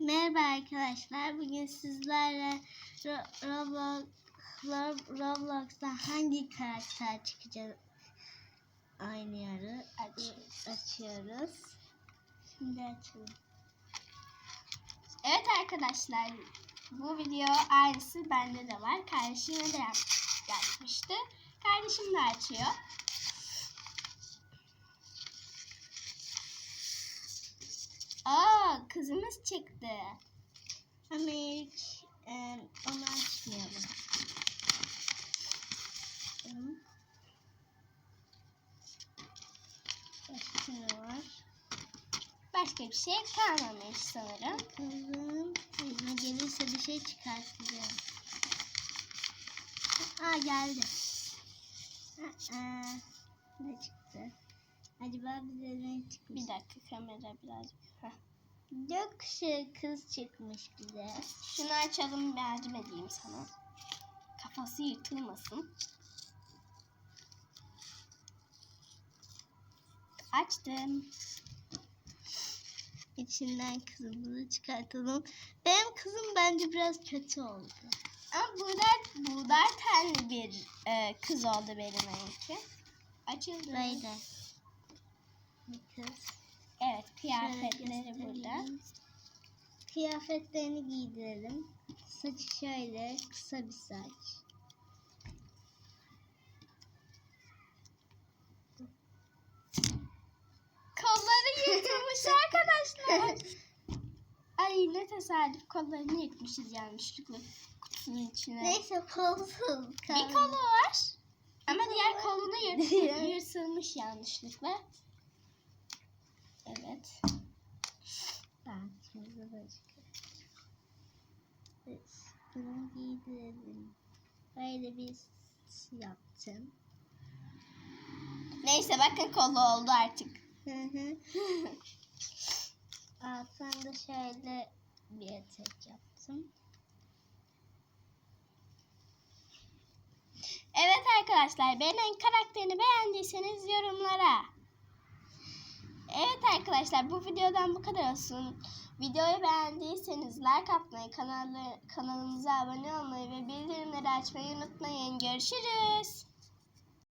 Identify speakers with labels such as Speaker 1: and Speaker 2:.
Speaker 1: Merhaba arkadaşlar. Bugün sizlerle Ro- Roblox, Ro- Roblox'ta hangi karakter çıkacak oynuyoruz. Aç, açıyoruz. Şimdi açalım.
Speaker 2: Evet arkadaşlar bu video aynısı bende de var. Kardeşime de yap yapmıştı. Kardeşim de açıyor. Kızımız çıktı.
Speaker 1: Ama ilk e, onu açmayalım. Başka ne var?
Speaker 2: Başka bir şey kalmamış sanırım.
Speaker 1: Bakalım. Elime gelirse bir şey çıkartacağım. Aa geldi. Aa, ne çıktı? Acaba bize ne çıkmış?
Speaker 2: Bir dakika kamera birazcık. Heh.
Speaker 1: Gökşe kız çıkmış bize.
Speaker 2: Şunu açalım yardım edeyim sana. Kafası yırtılmasın. Açtım.
Speaker 1: İçinden kızımızı çıkartalım. Benim kızım bence biraz kötü oldu.
Speaker 2: Ama buğday, buğday tenli bir e, kız oldu benim benimki. Açıldı.
Speaker 1: Böyle. Bir kız.
Speaker 2: Evet
Speaker 1: Şöyle
Speaker 2: kıyafetleri burada.
Speaker 1: Kıyafetlerini giydirelim. Saçı şöyle kısa bir saç.
Speaker 2: Kolları yırtılmış arkadaşlar. Ay ne tesadüf kollarını yırtmışız yanlışlıkla kutunun içine.
Speaker 1: Neyse kolsuz.
Speaker 2: Bir kolu var. Ama diğer kolunu yırt yırtılmış yanlışlıkla. Evet.
Speaker 1: Ben şimdi de Bunu giydirelim. Böyle bir yaptım.
Speaker 2: Neyse bakın kolu oldu artık.
Speaker 1: Hı hı. Altına da şöyle bir etek yaptım.
Speaker 2: Evet arkadaşlar benim karakterini beğendiyseniz yorumlara. Evet arkadaşlar bu videodan bu kadar olsun. Videoyu beğendiyseniz like atmayı, kanalı, kanalımıza abone olmayı ve bildirimleri açmayı unutmayın. Görüşürüz.